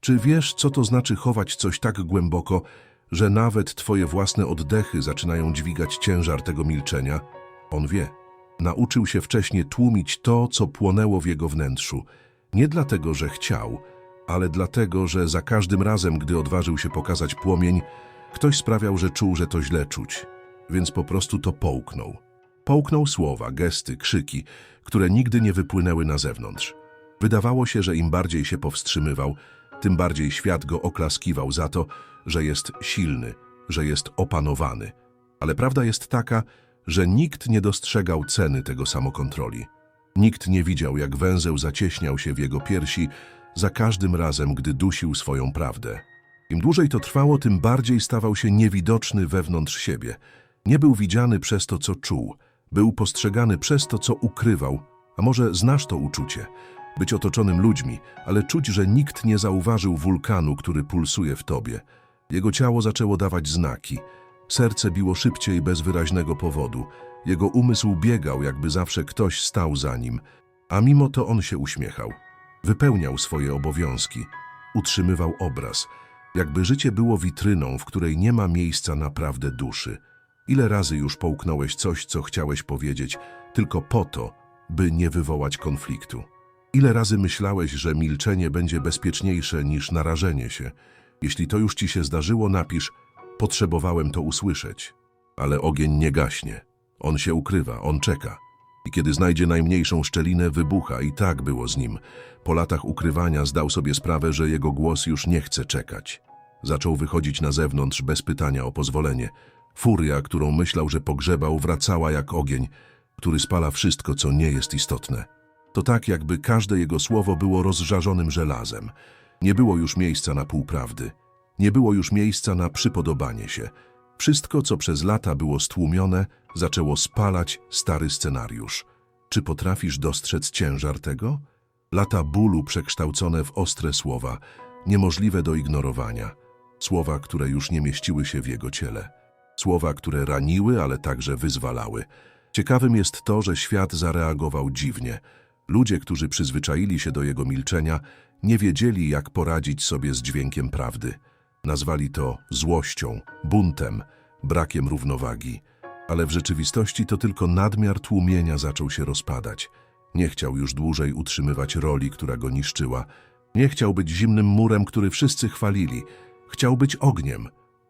Czy wiesz, co to znaczy chować coś tak głęboko, że nawet twoje własne oddechy zaczynają dźwigać ciężar tego milczenia? On wie. Nauczył się wcześniej tłumić to, co płonęło w jego wnętrzu. Nie dlatego, że chciał, ale dlatego, że za każdym razem, gdy odważył się pokazać płomień, ktoś sprawiał, że czuł, że to źle czuć. Więc po prostu to połknął. Połknął słowa, gesty, krzyki, które nigdy nie wypłynęły na zewnątrz. Wydawało się, że im bardziej się powstrzymywał, tym bardziej świat go oklaskiwał za to, że jest silny, że jest opanowany. Ale prawda jest taka, że nikt nie dostrzegał ceny tego samokontroli. Nikt nie widział, jak węzeł zacieśniał się w jego piersi za każdym razem, gdy dusił swoją prawdę. Im dłużej to trwało, tym bardziej stawał się niewidoczny wewnątrz siebie. Nie był widziany przez to, co czuł. Był postrzegany przez to, co ukrywał. A może znasz to uczucie? Być otoczonym ludźmi, ale czuć, że nikt nie zauważył wulkanu, który pulsuje w tobie. Jego ciało zaczęło dawać znaki. Serce biło szybciej bez wyraźnego powodu. Jego umysł biegał, jakby zawsze ktoś stał za nim. A mimo to on się uśmiechał. Wypełniał swoje obowiązki. Utrzymywał obraz. Jakby życie było witryną, w której nie ma miejsca na prawdę duszy. Ile razy już połknąłeś coś, co chciałeś powiedzieć, tylko po to, by nie wywołać konfliktu? Ile razy myślałeś, że milczenie będzie bezpieczniejsze niż narażenie się? Jeśli to już ci się zdarzyło, napisz potrzebowałem to usłyszeć. Ale ogień nie gaśnie. On się ukrywa, on czeka. I kiedy znajdzie najmniejszą szczelinę, wybucha i tak było z nim. Po latach ukrywania zdał sobie sprawę, że jego głos już nie chce czekać. Zaczął wychodzić na zewnątrz bez pytania o pozwolenie. Furia, którą myślał, że pogrzebał, wracała jak ogień, który spala wszystko, co nie jest istotne. To tak, jakby każde jego słowo było rozżarzonym żelazem. Nie było już miejsca na półprawdy. Nie było już miejsca na przypodobanie się. Wszystko, co przez lata było stłumione, zaczęło spalać stary scenariusz. Czy potrafisz dostrzec ciężar tego? Lata bólu przekształcone w ostre słowa, niemożliwe do ignorowania. Słowa, które już nie mieściły się w jego ciele. Słowa, które raniły, ale także wyzwalały. Ciekawym jest to, że świat zareagował dziwnie. Ludzie, którzy przyzwyczaili się do jego milczenia, nie wiedzieli, jak poradzić sobie z dźwiękiem prawdy. Nazwali to złością, buntem, brakiem równowagi. Ale w rzeczywistości to tylko nadmiar tłumienia zaczął się rozpadać. Nie chciał już dłużej utrzymywać roli, która go niszczyła. Nie chciał być zimnym murem, który wszyscy chwalili. Chciał być ogniem.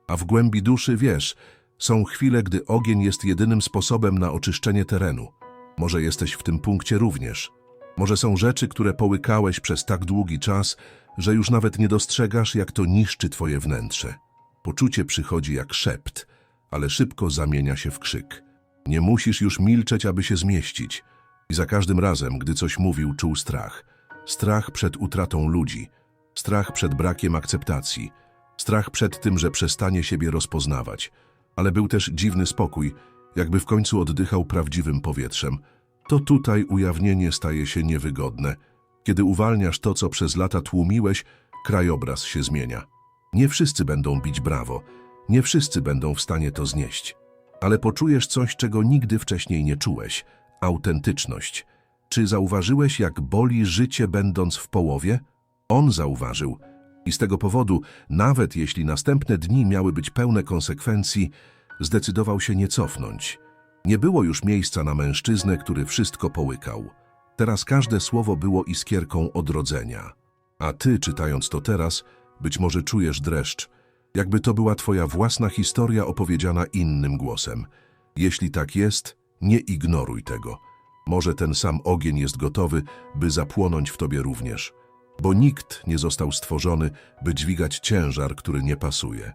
A w głębi duszy, wiesz, są chwile, gdy ogień jest jedynym sposobem na oczyszczenie terenu. Może jesteś w tym punkcie również. Może są rzeczy, które połykałeś przez tak długi czas, że już nawet nie dostrzegasz, jak to niszczy twoje wnętrze. Poczucie przychodzi jak szept, ale szybko zamienia się w krzyk. Nie musisz już milczeć, aby się zmieścić. I za każdym razem, gdy coś mówił, czuł strach. Strach przed utratą ludzi, strach przed brakiem akceptacji, strach przed tym, że przestanie siebie rozpoznawać. Ale był też dziwny spokój, jakby w końcu oddychał prawdziwym powietrzem. To tutaj ujawnienie staje się niewygodne. Kiedy uwalniasz to, co przez lata tłumiłeś, krajobraz się zmienia. Nie wszyscy będą bić brawo, nie wszyscy będą w stanie to znieść. Ale poczujesz coś, czego nigdy wcześniej nie czułeś autentyczność. Czy zauważyłeś, jak boli życie, będąc w połowie? On zauważył. I z tego powodu, nawet jeśli następne dni miały być pełne konsekwencji, zdecydował się nie cofnąć. Nie było już miejsca na mężczyznę, który wszystko połykał. Teraz każde słowo było iskierką odrodzenia. A ty, czytając to teraz, być może czujesz dreszcz, jakby to była twoja własna historia opowiedziana innym głosem. Jeśli tak jest, nie ignoruj tego. Może ten sam ogień jest gotowy, by zapłonąć w tobie również. Bo nikt nie został stworzony, by dźwigać ciężar, który nie pasuje.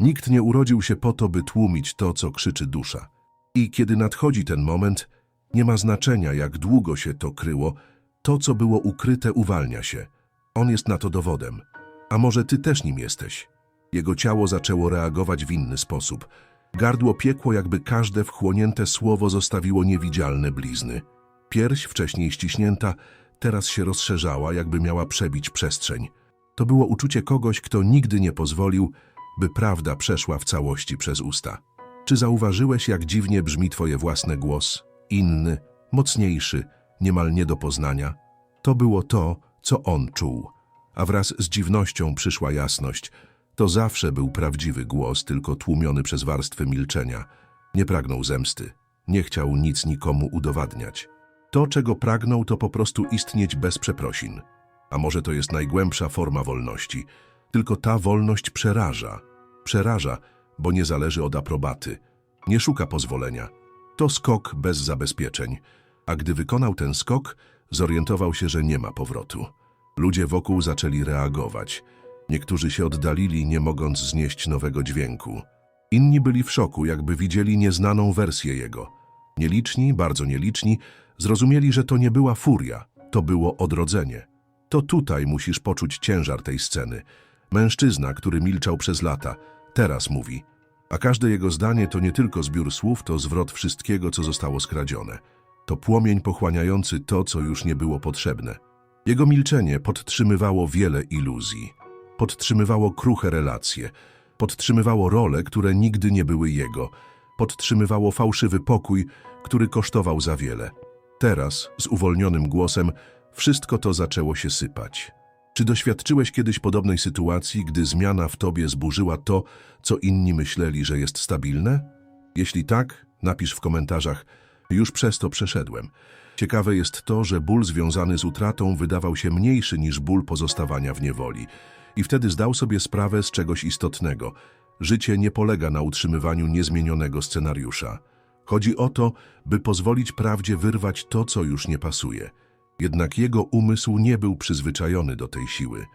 Nikt nie urodził się po to, by tłumić to, co krzyczy dusza. I kiedy nadchodzi ten moment, nie ma znaczenia, jak długo się to kryło, to, co było ukryte, uwalnia się. On jest na to dowodem. A może ty też nim jesteś? Jego ciało zaczęło reagować w inny sposób. Gardło piekło, jakby każde wchłonięte słowo zostawiło niewidzialne blizny. Pierś, wcześniej ściśnięta, teraz się rozszerzała, jakby miała przebić przestrzeń. To było uczucie kogoś, kto nigdy nie pozwolił, by prawda przeszła w całości przez usta. Czy zauważyłeś, jak dziwnie brzmi twoje własne głos? Inny, mocniejszy, niemal nie do poznania? To było to, co on czuł. a wraz z dziwnością przyszła jasność. To zawsze był prawdziwy głos, tylko tłumiony przez warstwy milczenia. Nie pragnął zemsty, nie chciał nic nikomu udowadniać. To, czego pragnął, to po prostu istnieć bez przeprosin. A może to jest najgłębsza forma wolności. Tylko ta wolność przeraża. Przeraża, bo nie zależy od aprobaty. Nie szuka pozwolenia. To skok bez zabezpieczeń. A gdy wykonał ten skok, zorientował się, że nie ma powrotu. Ludzie wokół zaczęli reagować. Niektórzy się oddalili, nie mogąc znieść nowego dźwięku. Inni byli w szoku, jakby widzieli nieznaną wersję jego. Nieliczni, bardzo nieliczni, zrozumieli, że to nie była furia, to było odrodzenie. To tutaj musisz poczuć ciężar tej sceny. Mężczyzna, który milczał przez lata, teraz mówi. A każde jego zdanie to nie tylko zbiór słów, to zwrot wszystkiego, co zostało skradzione. To płomień pochłaniający to, co już nie było potrzebne. Jego milczenie podtrzymywało wiele iluzji. Podtrzymywało kruche relacje. Podtrzymywało role, które nigdy nie były jego. Podtrzymywało fałszywy pokój, który kosztował za wiele. Teraz, z uwolnionym głosem, wszystko to zaczęło się sypać. Czy doświadczyłeś kiedyś podobnej sytuacji, gdy zmiana w tobie zburzyła to, co inni myśleli, że jest stabilne? Jeśli tak, napisz w komentarzach. Już przez to przeszedłem. Ciekawe jest to, że ból związany z utratą wydawał się mniejszy niż ból pozostawania w niewoli. I wtedy zdał sobie sprawę z czegoś istotnego. Życie nie polega na utrzymywaniu niezmienionego scenariusza. Chodzi o to, by pozwolić prawdzie wyrwać to, co już nie pasuje. Jednak jego umysł nie był przyzwyczajony do tej siły.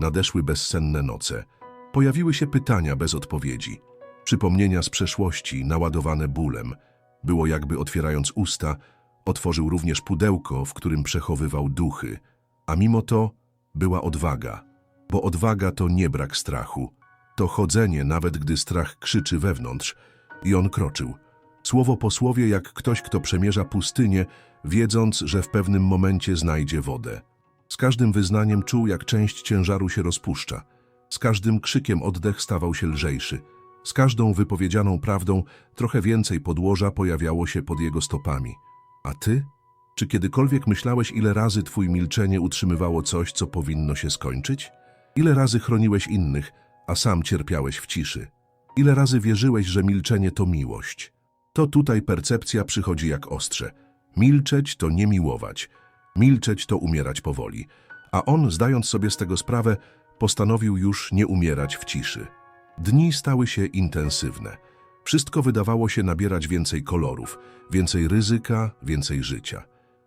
Nadeszły bezsenne noce. Pojawiły się pytania bez odpowiedzi. Przypomnienia z przeszłości, naładowane bólem. Było jakby otwierając usta, otworzył również pudełko, w którym przechowywał duchy. A mimo to była odwaga. Bo odwaga to nie brak strachu. To chodzenie, nawet gdy strach krzyczy wewnątrz. I on kroczył. Słowo po słowie, jak ktoś, kto przemierza pustynię, wiedząc, że w pewnym momencie znajdzie wodę. Z każdym wyznaniem czuł, jak część ciężaru się rozpuszcza. Z każdym krzykiem oddech stawał się lżejszy. Z każdą wypowiedzianą prawdą trochę więcej podłoża pojawiało się pod jego stopami. A ty? Czy kiedykolwiek myślałeś, ile razy twój milczenie utrzymywało coś, co powinno się skończyć? Ile razy chroniłeś innych, a sam cierpiałeś w ciszy? Ile razy wierzyłeś, że milczenie to miłość? To tutaj percepcja przychodzi jak ostrze. Milczeć to nie miłować. Milczeć to umierać powoli. A on, zdając sobie z tego sprawę, postanowił już nie umierać w ciszy. Dni stały się intensywne. Wszystko wydawało się nabierać więcej kolorów, więcej ryzyka, więcej życia.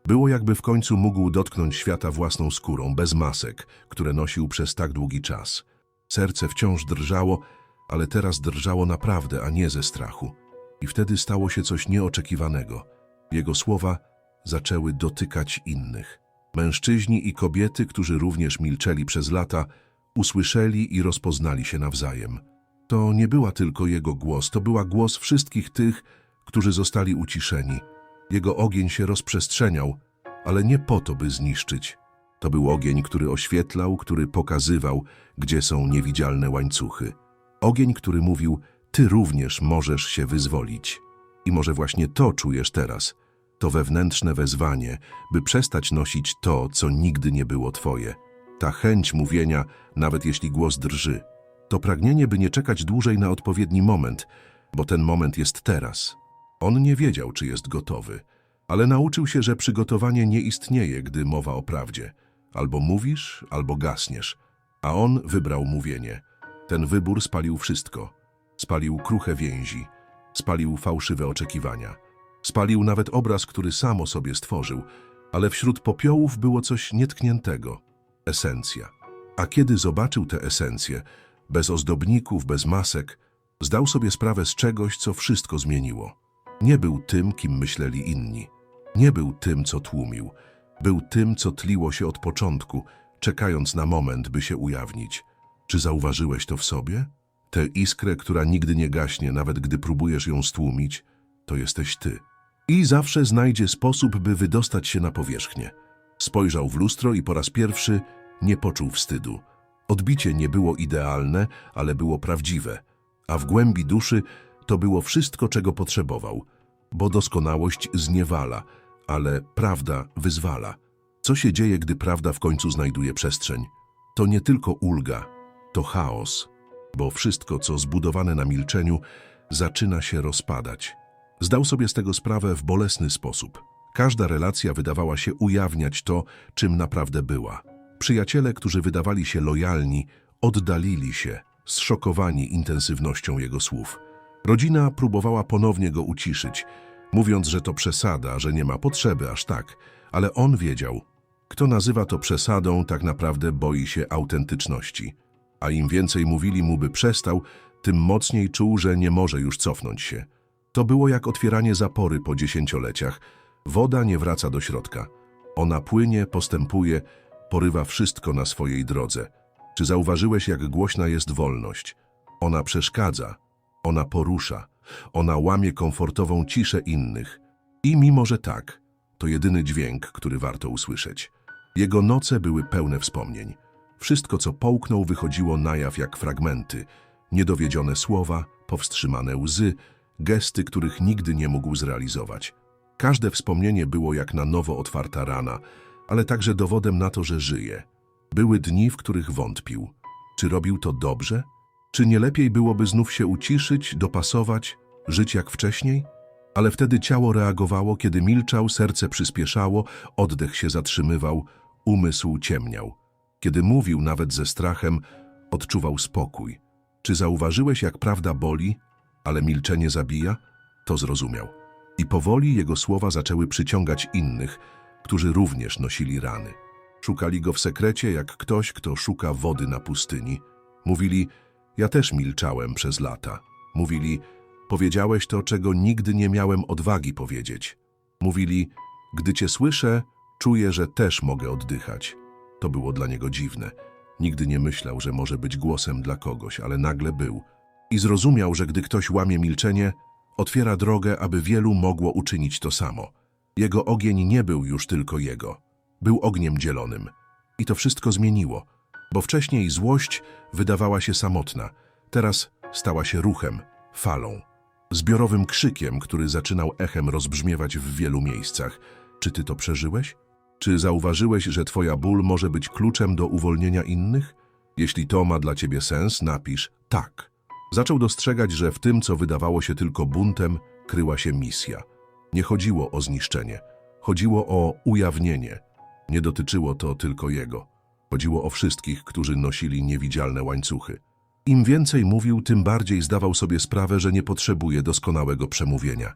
Było jakby w końcu mógł dotknąć świata własną skórą, bez masek, które nosił przez tak długi czas. Serce wciąż drżało, ale teraz drżało naprawdę, a nie ze strachu. I wtedy stało się coś nieoczekiwanego. Jego słowa zaczęły dotykać innych. Mężczyźni i kobiety, którzy również milczeli przez lata, usłyszeli i rozpoznali się nawzajem. To nie była tylko jego głos, to była głos wszystkich tych, którzy zostali uciszeni. Jego ogień się rozprzestrzeniał, ale nie po to, by zniszczyć. To był ogień, który oświetlał, który pokazywał, gdzie są niewidzialne łańcuchy. Ogień, który mówił, ty również możesz się wyzwolić. I może właśnie to czujesz teraz. To wewnętrzne wezwanie, by przestać nosić to, co nigdy nie było twoje. Ta chęć mówienia, nawet jeśli głos drży. To pragnienie, by nie czekać dłużej na odpowiedni moment, bo ten moment jest teraz. On nie wiedział, czy jest gotowy, ale nauczył się, że przygotowanie nie istnieje, gdy mowa o prawdzie. Albo mówisz, albo gasniesz. A on wybrał mówienie. Ten wybór spalił wszystko. Spalił kruche więzi, spalił fałszywe oczekiwania. Spalił nawet obraz, który sam o sobie stworzył, ale wśród popiołów było coś nietkniętego esencja. A kiedy zobaczył tę esencję, bez ozdobników, bez masek, zdał sobie sprawę z czegoś, co wszystko zmieniło. Nie był tym, kim myśleli inni. Nie był tym, co tłumił. Był tym, co tliło się od początku, czekając na moment, by się ujawnić. Czy zauważyłeś to w sobie? Tę iskrę, która nigdy nie gaśnie, nawet gdy próbujesz ją stłumić, to jesteś ty. I zawsze znajdzie sposób, by wydostać się na powierzchnię. Spojrzał w lustro i po raz pierwszy nie poczuł wstydu. Odbicie nie było idealne, ale było prawdziwe, a w głębi duszy to było wszystko, czego potrzebował, bo doskonałość zniewala, ale prawda wyzwala. Co się dzieje, gdy prawda w końcu znajduje przestrzeń? To nie tylko ulga, to chaos, bo wszystko, co zbudowane na milczeniu, zaczyna się rozpadać. Zdał sobie z tego sprawę w bolesny sposób. Każda relacja wydawała się ujawniać to, czym naprawdę była. Przyjaciele, którzy wydawali się lojalni, oddalili się, zszokowani intensywnością jego słów. Rodzina próbowała ponownie go uciszyć, mówiąc, że to przesada, że nie ma potrzeby aż tak, ale on wiedział, kto nazywa to przesadą, tak naprawdę boi się autentyczności. A im więcej mówili mu, by przestał, tym mocniej czuł, że nie może już cofnąć się. To było jak otwieranie zapory po dziesięcioleciach. Woda nie wraca do środka. Ona płynie, postępuje, porywa wszystko na swojej drodze. Czy zauważyłeś, jak głośna jest wolność? Ona przeszkadza, ona porusza, ona łamie komfortową ciszę innych. I mimo, że tak, to jedyny dźwięk, który warto usłyszeć. Jego noce były pełne wspomnień. Wszystko, co połknął, wychodziło na jaw jak fragmenty. Niedowiedzione słowa, powstrzymane łzy, gesty, których nigdy nie mógł zrealizować. Każde wspomnienie było jak na nowo otwarta rana, ale także dowodem na to, że żyje. Były dni, w których wątpił. Czy robił to dobrze? Czy nie lepiej byłoby znów się uciszyć, dopasować, żyć jak wcześniej? Ale wtedy ciało reagowało, kiedy milczał, serce przyspieszało, oddech się zatrzymywał, umysł ciemniał. Kiedy mówił nawet ze strachem, odczuwał spokój. Czy zauważyłeś, jak prawda boli, ale milczenie zabija? To zrozumiał. I powoli jego słowa zaczęły przyciągać innych, którzy również nosili rany. Szukali go w sekrecie jak ktoś, kto szuka wody na pustyni. Mówili, ja też milczałem przez lata. Mówili, powiedziałeś to, czego nigdy nie miałem odwagi powiedzieć. Mówili, gdy cię słyszę, czuję, że też mogę oddychać. To było dla niego dziwne. Nigdy nie myślał, że może być głosem dla kogoś, ale nagle był. I zrozumiał, że gdy ktoś łamie milczenie, otwiera drogę, aby wielu mogło uczynić to samo. Jego ogień nie był już tylko jego. Był ogniem dzielonym. I to wszystko zmieniło, bo wcześniej złość wydawała się samotna, teraz stała się ruchem, falą, zbiorowym krzykiem, który zaczynał echem rozbrzmiewać w wielu miejscach. Czy ty to przeżyłeś? Czy zauważyłeś, że twoja ból może być kluczem do uwolnienia innych? Jeśli to ma dla ciebie sens, napisz tak. Zaczął dostrzegać, że w tym, co wydawało się tylko buntem, kryła się misja. Nie chodziło o zniszczenie, chodziło o ujawnienie. Nie dotyczyło to tylko jego. Chodziło o wszystkich, którzy nosili niewidzialne łańcuchy. Im więcej mówił, tym bardziej zdawał sobie sprawę, że nie potrzebuje doskonałego przemówienia.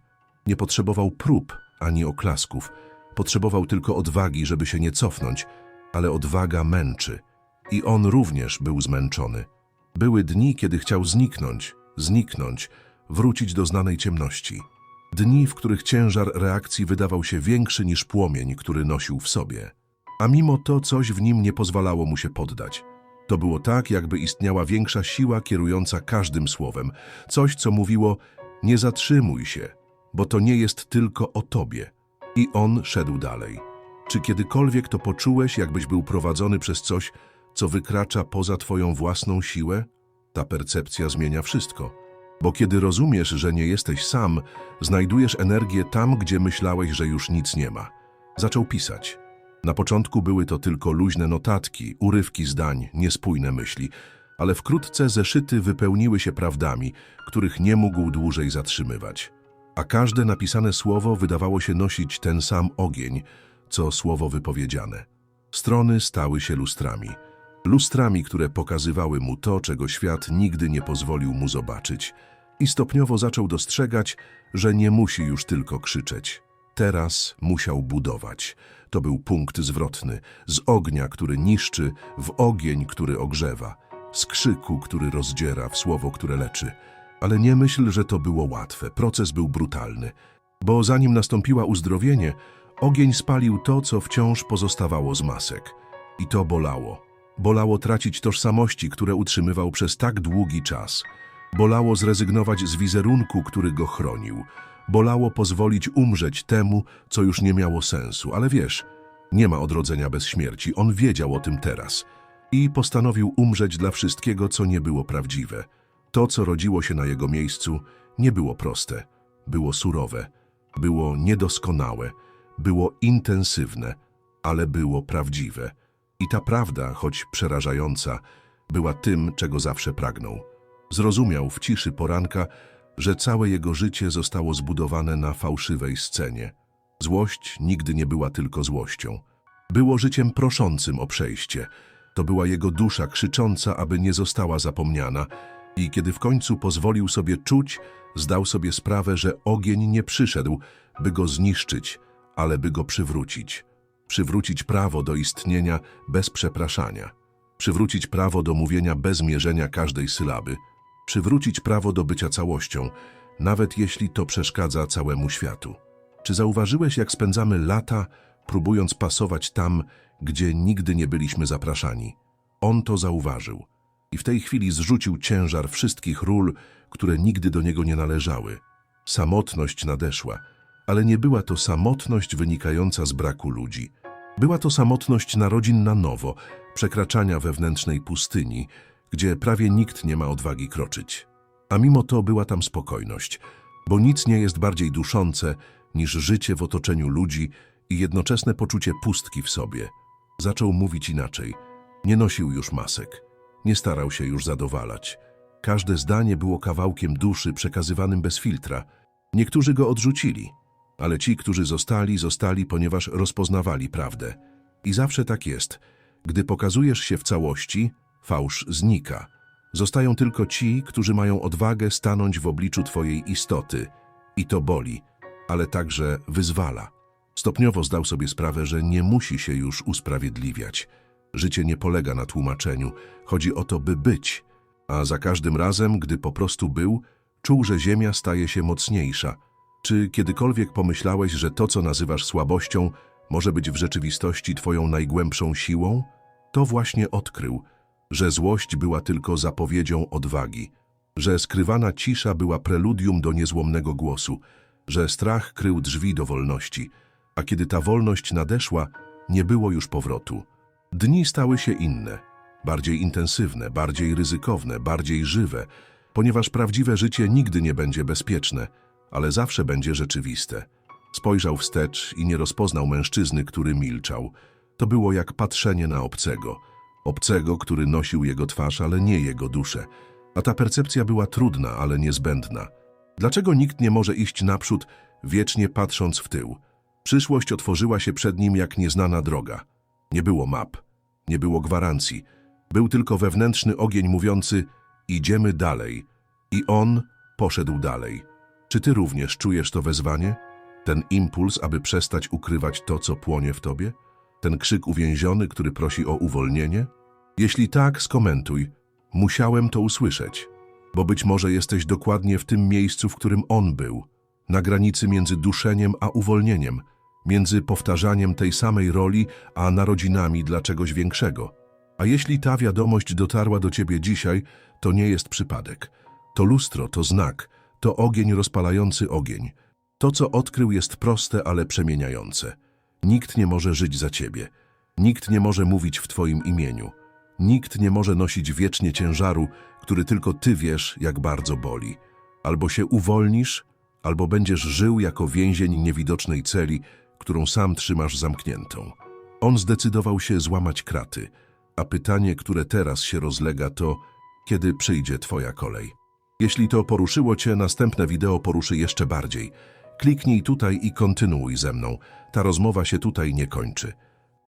Nie potrzebował prób ani oklasków. Potrzebował tylko odwagi, żeby się nie cofnąć, ale odwaga męczy. I on również był zmęczony. Były dni, kiedy chciał zniknąć, zniknąć, wrócić do znanej ciemności. Dni, w których ciężar reakcji wydawał się większy niż płomień, który nosił w sobie. A mimo to coś w nim nie pozwalało mu się poddać. To było tak, jakby istniała większa siła kierująca każdym słowem. Coś, co mówiło, nie zatrzymuj się, bo to nie jest tylko o tobie. I on szedł dalej. Czy kiedykolwiek to poczułeś, jakbyś był prowadzony przez coś, co wykracza poza twoją własną siłę? Ta percepcja zmienia wszystko. Bo kiedy rozumiesz, że nie jesteś sam, znajdujesz energię tam, gdzie myślałeś, że już nic nie ma. Zaczął pisać. Na początku były to tylko luźne notatki, urywki zdań, niespójne myśli, ale wkrótce zeszyty wypełniły się prawdami, których nie mógł dłużej zatrzymywać. A każde napisane słowo wydawało się nosić ten sam ogień, co słowo wypowiedziane. Strony stały się lustrami. Lustrami, które pokazywały mu to, czego świat nigdy nie pozwolił mu zobaczyć. I stopniowo zaczął dostrzegać, że nie musi już tylko krzyczeć. Teraz musiał budować. To był punkt zwrotny. Z ognia, który niszczy, w ogień, który ogrzewa. Z krzyku, który rozdziera, w słowo, które leczy. Ale nie myśl, że to było łatwe. Proces był brutalny. Bo zanim nastąpiła uzdrowienie, ogień spalił to, co wciąż pozostawało z masek. I to bolało. Bolało tracić tożsamości, które utrzymywał przez tak długi czas. Bolało zrezygnować z wizerunku, który go chronił. Bolało pozwolić umrzeć temu, co już nie miało sensu. Ale wiesz, nie ma odrodzenia bez śmierci. On wiedział o tym teraz. I postanowił umrzeć dla wszystkiego, co nie było prawdziwe. To, co rodziło się na jego miejscu, nie było proste. Było surowe, było niedoskonałe, było intensywne, ale było prawdziwe. I ta prawda, choć przerażająca, była tym, czego zawsze pragnął. Zrozumiał w ciszy poranka, że całe jego życie zostało zbudowane na fałszywej scenie. Złość nigdy nie była tylko złością. Było życiem proszącym o przejście. To była jego dusza krzycząca, aby nie została zapomniana. I kiedy w końcu pozwolił sobie czuć, zdał sobie sprawę, że ogień nie przyszedł, by go zniszczyć, ale by go przywrócić. Przywrócić prawo do istnienia bez przepraszania. Przywrócić prawo do mówienia bez mierzenia każdej sylaby. Przywrócić prawo do bycia całością, nawet jeśli to przeszkadza całemu światu. Czy zauważyłeś, jak spędzamy lata, próbując pasować tam, gdzie nigdy nie byliśmy zapraszani? On to zauważył i w tej chwili zrzucił ciężar wszystkich ról, które nigdy do niego nie należały. Samotność nadeszła, ale nie była to samotność wynikająca z braku ludzi. Była to samotność narodzin na nowo, przekraczania wewnętrznej pustyni, gdzie prawie nikt nie ma odwagi kroczyć. A mimo to była tam spokojność, bo nic nie jest bardziej duszące niż życie w otoczeniu ludzi i jednoczesne poczucie pustki w sobie. Zaczął mówić inaczej. Nie nosił już masek. Nie starał się już zadowalać. Każde zdanie było kawałkiem duszy przekazywanym bez filtra. Niektórzy go odrzucili, ale ci, którzy zostali, zostali, ponieważ rozpoznawali prawdę. I zawsze tak jest. Gdy pokazujesz się w całości, fałsz znika. Zostają tylko ci, którzy mają odwagę stanąć w obliczu twojej istoty. I to boli, ale także wyzwala. Stopniowo zdał sobie sprawę, że nie musi się już usprawiedliwiać. Życie nie polega na tłumaczeniu. Chodzi o to, by być. A za każdym razem, gdy po prostu był, czuł, że ziemia staje się mocniejsza. Czy kiedykolwiek pomyślałeś, że to, co nazywasz słabością, może być w rzeczywistości twoją najgłębszą siłą? To właśnie odkrył, że złość była tylko zapowiedzią odwagi, że skrywana cisza była preludium do niezłomnego głosu, że strach krył drzwi do wolności, a kiedy ta wolność nadeszła, nie było już powrotu. Dni stały się inne, bardziej intensywne, bardziej ryzykowne, bardziej żywe, ponieważ prawdziwe życie nigdy nie będzie bezpieczne, ale zawsze będzie rzeczywiste. Spojrzał wstecz i nie rozpoznał mężczyzny, który milczał. To było jak patrzenie na obcego. Obcego, który nosił jego twarz, ale nie jego duszę. A ta percepcja była trudna, ale niezbędna. Dlaczego nikt nie może iść naprzód, wiecznie patrząc w tył? Przyszłość otworzyła się przed nim jak nieznana droga. Nie było map, nie było gwarancji. Był tylko wewnętrzny ogień mówiący idziemy dalej. I on poszedł dalej. Czy ty również czujesz to wezwanie? Ten impuls, aby przestać ukrywać to, co płonie w tobie? Ten krzyk uwięziony, który prosi o uwolnienie? Jeśli tak, skomentuj. Musiałem to usłyszeć, bo być może jesteś dokładnie w tym miejscu, w którym on był, na granicy między duszeniem a uwolnieniem, między powtarzaniem tej samej roli a narodzinami dla czegoś większego. A jeśli ta wiadomość dotarła do ciebie dzisiaj, to nie jest przypadek. To lustro, to znak, to ogień rozpalający ogień. To, co odkrył, jest proste, ale przemieniające. Nikt nie może żyć za ciebie. Nikt nie może mówić w twoim imieniu. Nikt nie może nosić wiecznie ciężaru, który tylko ty wiesz, jak bardzo boli. Albo się uwolnisz, albo będziesz żył jako więzień niewidocznej celi, którą sam trzymasz zamkniętą. On zdecydował się złamać kraty, a pytanie, które teraz się rozlega, to kiedy przyjdzie twoja kolej. Jeśli to poruszyło cię, następne wideo poruszy jeszcze bardziej. Kliknij tutaj i kontynuuj ze mną. Ta rozmowa się tutaj nie kończy.